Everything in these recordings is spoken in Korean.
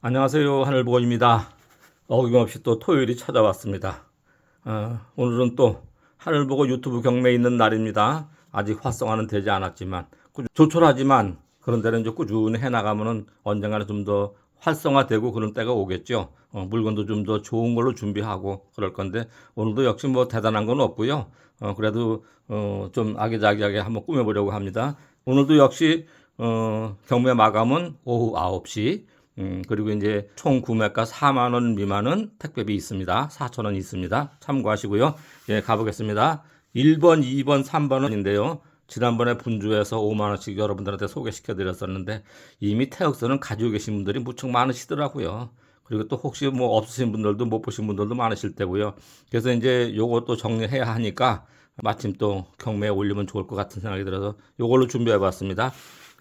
안녕하세요. 하늘보건입니다. 어김없이 또 토요일이 찾아왔습니다. 어, 오늘은 또 하늘보고 유튜브 경매에 있는 날입니다. 아직 활성화는 되지 않았지만 꾸- 조촐하지만 그런 데는 이제 꾸준히 해나가면은 언젠가는 좀 더 활성화되고 그런 때가 오겠죠. 어, 물건도 좀 더 좋은 걸로 준비하고 그럴 건데 오늘도 역시 뭐 대단한 건 없고요. 어, 그래도 어, 좀 아기자기하게 한번 꾸며보려고 합니다. 오늘도 역시 어, 경매 마감은 오후 9시 음, 그리고 이제 총 구매가 4만 원 미만은 택배비 있습니다. 4천 원 있습니다. 참고하시고요. 예, 가보겠습니다. 1번, 2번, 3번은인데요. 지난번에 분주해서 5만 원씩 여러분들한테 소개시켜 드렸었는데 이미 태역선은 가지고 계신 분들이 무척 많으시더라고요. 그리고 또 혹시 뭐 없으신 분들도 못 보신 분들도 많으실 테고요. 그래서 이제 요것도 정리해야 하니까 마침 또 경매에 올리면 좋을 것 같은 생각이 들어서 요걸로 준비해 봤습니다.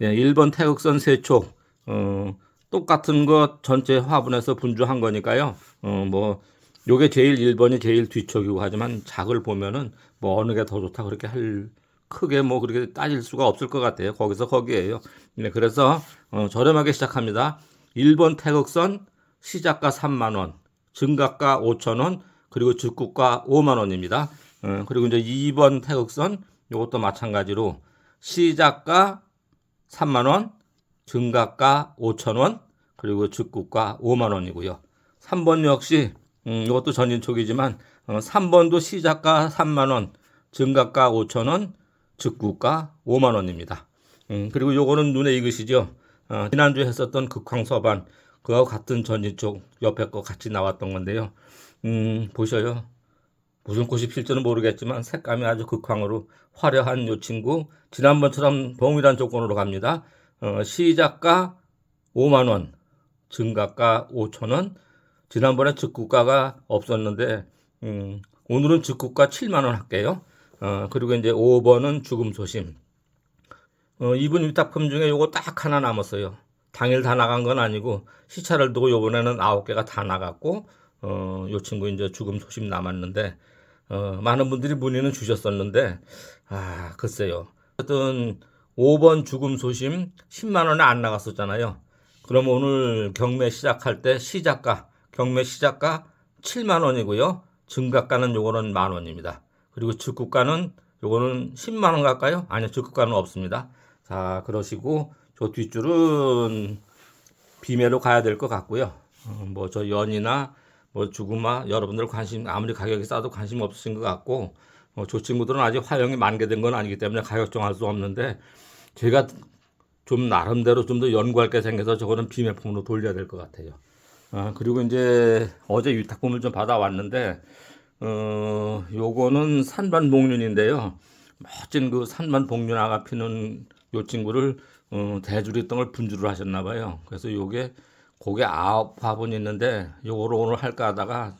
예, 1번 태극선 세촉 어, 똑같은 것 전체 화분에서 분주한 거니까요. 어, 뭐 요게 제일 1번이 제일 뒤척이고 하지만 작을 보면은 뭐 어느 게 더 좋다 그렇게 할 크게 뭐 그렇게 따질 수가 없을 것 같아요. 거기서 거기에요. 네, 그래서 어, 저렴하게 시작합니다. 1번 태극선 시작가 3만 원, 증가가 5천 원, 그리고 즉구가 5만 원입니다. 어, 그리고 이제 2번 태극선 이것도 마찬가지로 시작가 3만 원, 증가가 5천 원, 그리고 즉구가 5만 원이고요. 3번 역시 음, 이것도 전진촉이지만 어, 3번도 시작가 3만 원, 증가가 5천 원, 즉구가 5만 원입니다. 음, 그리고 요거는 눈에 익으시죠? 어, 지난주에 했었던 극황서반 그하고 같은 전진촉 옆에 거 같이 나왔던 건데요. 음, 보셔요. 무슨 꽃이 필지는 모르겠지만 색감이 아주 극황으로 화려한 요 친구 지난번처럼 동일한 조건으로 갑니다. 어, 시작가 5만 원, 증가가 5천 원. 지난번에 즉구가가 없었는데 음, 오늘은 즉구가 7만 원 할게요. 어, 그리고 이제 5번은 죽음 소심. 어, 이분 위탁품 중에 요거 딱 하나 남았어요. 당일 다 나간 건 아니고 시차를 두고 요번에는 아홉 개가 다 나갔고 어, 요 친구 이제 죽음 소심 남았는데 어, 많은 분들이 문의는 주셨었는데 아 글쎄요. 어쨌든 5번 죽음 소심 10만 원에 안 나갔었잖아요. 그럼 오늘 경매 시작할 때 시작가 경매 시작가 7만 원이고요. 증가가는 요거는 만 원입니다. 그리고 즉구가는 요거는 10만 원 갈까요? 아니요, 즉구가는 없습니다. 자, 그러시고 저 뒷줄은 비매로 가야 될 것 같고요. 뭐 저 연이나 뭐 죽음아 여러분들 관심 아무리 가격이 싸도 관심 없으신 것 같고 어, 저 친구들은 아직 화형이 만개된 건 아니기 때문에 가격 정할 수 없는데 제가 좀 나름대로 좀 더 연구할 게 생겨서 저거는 비매품으로 돌려야 될 것 같아요. 아, 그리고 이제 어제 위탁품을 좀 받아왔는데, 어, 요거는 산반 복륜인데요. 멋진 그 산반 복륜아가 피는 요 친구를, 어, 대주리덩을 분주를 하셨나 봐요. 그래서 요게, 고게 아홉 화분이 있는데, 요거를 오늘 할까 하다가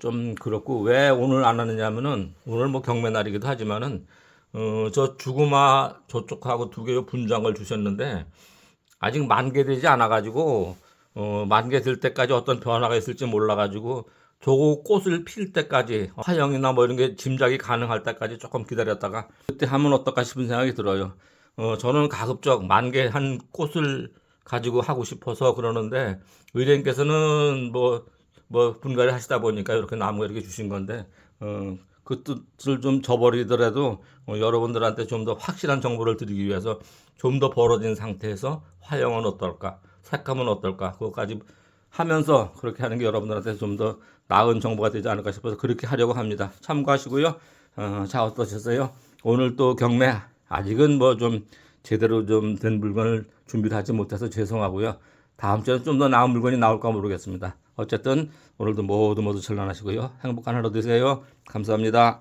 좀 그렇고, 왜 오늘 안 하느냐면은, 오늘 뭐 경매 날이기도 하지만은, 어, 저 죽음아 저쪽하고 두 개의 걸 주셨는데, 아직 만개되지 않아가지고 어, 만개 될 때까지 어떤 변화가 있을지 몰라가지고 저거 꽃을 필 때까지 화형이나 뭐 이런 게 짐작이 가능할 때까지 조금 기다렸다가 그때 하면 어떨까 싶은 생각이 들어요. 어, 저는 가급적 만개한 꽃을 가지고 하고 싶어서 그러는데 의뢰인께서는 뭐, 뭐 분갈이 하시다 보니까 이렇게 나무 이렇게 주신 건데 어, 그 뜻을 좀 저버리더라도 어, 여러분들한테 좀 더 확실한 정보를 드리기 위해서 좀 더 벌어진 상태에서 화형은 어떨까, 색감은 어떨까, 그것까지 하면서 그렇게 하는 게 여러분들한테 좀 더 나은 정보가 되지 않을까 싶어서 그렇게 하려고 합니다. 참고하시고요. 어, 자 어떠셨어요? 오늘 또 경매 아직은 뭐 좀 제대로 좀 된 물건을 준비를 하지 못해서 죄송하고요. 다음 주에 좀더 나은 물건이 나올까 모르겠습니다. 어쨌든 오늘도 모두 모두 전란하시고요. 행복한 하루 되세요. 감사합니다.